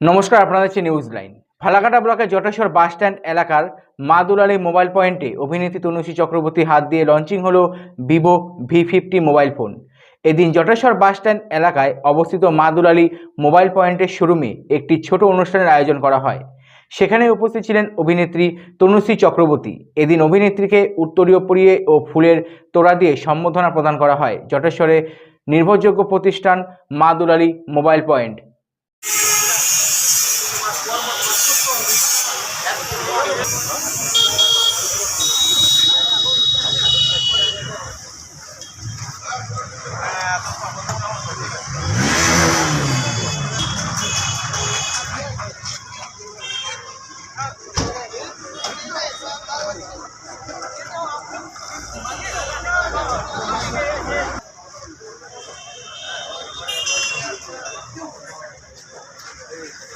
নমস্কার, আপনারা হচ্ছে নিউজ লাইন ফালাকাটা ব্লকের জটেশ্বর বাস স্ট্যান্ড এলাকার মা দুলালী মোবাইল পয়েন্টে অভিনেত্রী তনুশ্রী চক্রবর্তী হাত দিয়ে লঞ্চিং হলো Vivo V fifty mobile phone. এদিন জটেশ্বর বাস স্ট্যান্ড এলাকায় অবস্থিত মা দুলালী মোবাইল পয়েন্টের শোরুমে একটি ছোট অনুষ্ঠানের আয়োজন করা হয়। সেখানে উপস্থিত ছিলেন অভিনেত্রী তনুশ্রী চক্রবর্তী। এদিন অভিনেত্রীকে উত্তরীয় পরিয়ে ও ফুলের তোড়া দিয়ে সম্বোধনা প্রদান করা হয়। জটেশ্বরে নির্ভরযোগ্য প্রতিষ্ঠান মা দুলালী মোবাইল পয়েন্ট।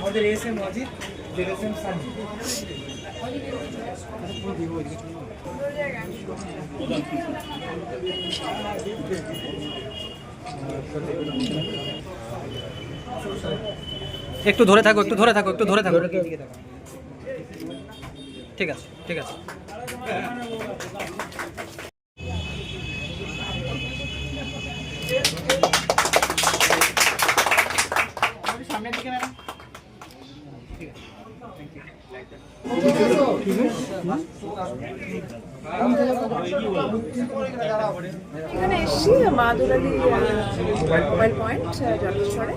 আমাদের S M Ajit S M Sanjit একটু ধরে থাকো, একটু ধরে থাকো, একটু ধরে থাকো। ঠিক আছে ঠিক আছে। এখানে এসেছি মা দুলালি মোবাইল পয়েন্ট জলেশ্বরে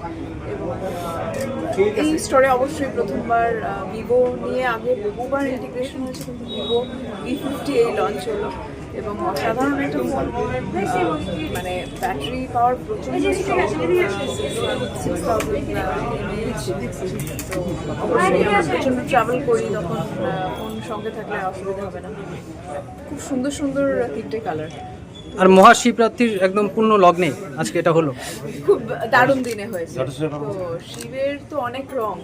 এবং এই স্টোরে অবশ্যই প্রথমবার ভিভো নিয়ে আগে বহুবার ইন্টিগ্রেশন হয়েছে কিন্তু ভিভো ভি ফিফটি এই লঞ্চ হলো। এবং অসাধারণ একটা ফোন মানে ব্যাটারি পাওয়ার প্রচুর সিক্স অবশ্যই আমরা প্রচণ্ড ট্রাভেল করি তখন ফোন সঙ্গে থাকলে অসুবিধা হবে না। খুব সুন্দর সুন্দর তিনটে কালার আর মহাশিবরাত্রির একদম পূর্ণ লগ্নে আজকে এটা হলো। খুব দারুণ দিনে হয়েছে। তো শিবের তো অনেক রং।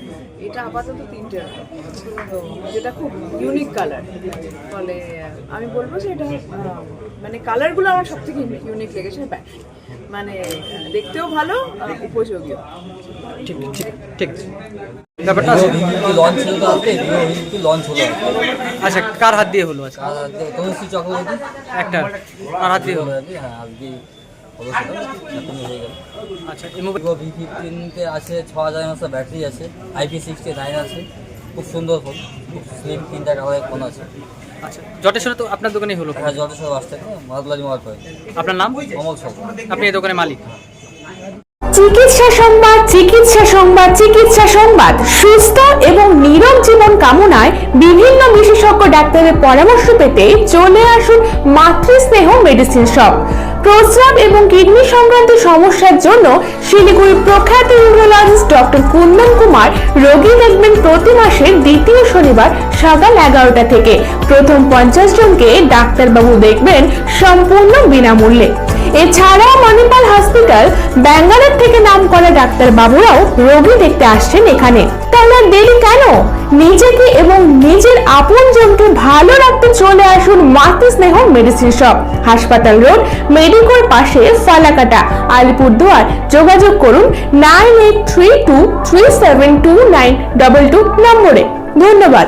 এটা আপাতত তিনটে রং। তো যেটা খুব ইউনিক কালার ফলে আমি বলব যে এটা মানে কালারগুলো আমার সব থেকে ইউনিক লেগেছে ব্যাটারি মানে দেখতেও ভালো উপযোগীও। ঠিক ঠিক ঠিক। আছে? ব্যাপারটা আছে লঞ্চ আজকে? হলো আচ্ছা কার হাত দিয়ে হলো আজকে? আর আজকে তনুশ্রী চক্রবর্তী? একটা। আর হাত দিয়ে হলো? হ্যাঁ আজকে আচ্ছা ভি ফিফটিনতে আছে ছ হাজার এমএসের ব্যাটারি আছে আইপি সিক্সটি নাইন আছে। খুব সুন্দর ফোন খুব স্লিম তিনটা কালারের ফোন আছে। আচ্ছা জটেশ্বরে তো আপনার দোকানেই হলো। যথেষ্ট মাদুলাজি আপনার নাম? অমল আপনি এই দোকানের মালিক। চিকিৎসা সংবাদ চিকিৎসা সংবাদ চিকিৎসা সংবাদ। সুস্থ এবং নীরব জীবন কামনায় বিভিন্ন বিশেষজ্ঞ ডাক্তারের পরামর্শ পেতে চলে আসুন মাতৃস্নেহ মেডিসিন শপ। প্রস্রাব এবং কিডনি সংক্রান্ত সমস্যার জন্য শিলিগুড়ির প্রখ্যাত ইউরোলজিস্ট ডক্টর কুন্দন কুমার রোগী দেখবেন প্রতি মাসের দ্বিতীয় শনিবার সকাল এগারোটা থেকে। প্রথম পঞ্চাশ জনকে ডাক্তারবাবু দেখবেন সম্পূর্ণ বিনামূল্যে। এছাড়াও মণিপাল হসপিটাল ব্যাঙ্গালোর থেকে নাম করা ডাক্তার বাবুরাও রোগী দেখতে আসছেন এখানে। তাহলে দেরি কেন? নিজেকে এবং নিজের আপনজনকে ভালো রাখতে চলে আসুন মাতৃ স্নেহ মেডিসিন শপ। হাসপাতাল রোড, মেডিকোর পাশে ফালাকাটা। আলিপুরদুয়ার। যোগাযোগ করুন nine eight three two three seven two nine double two নম্বরে। ধন্যবাদ।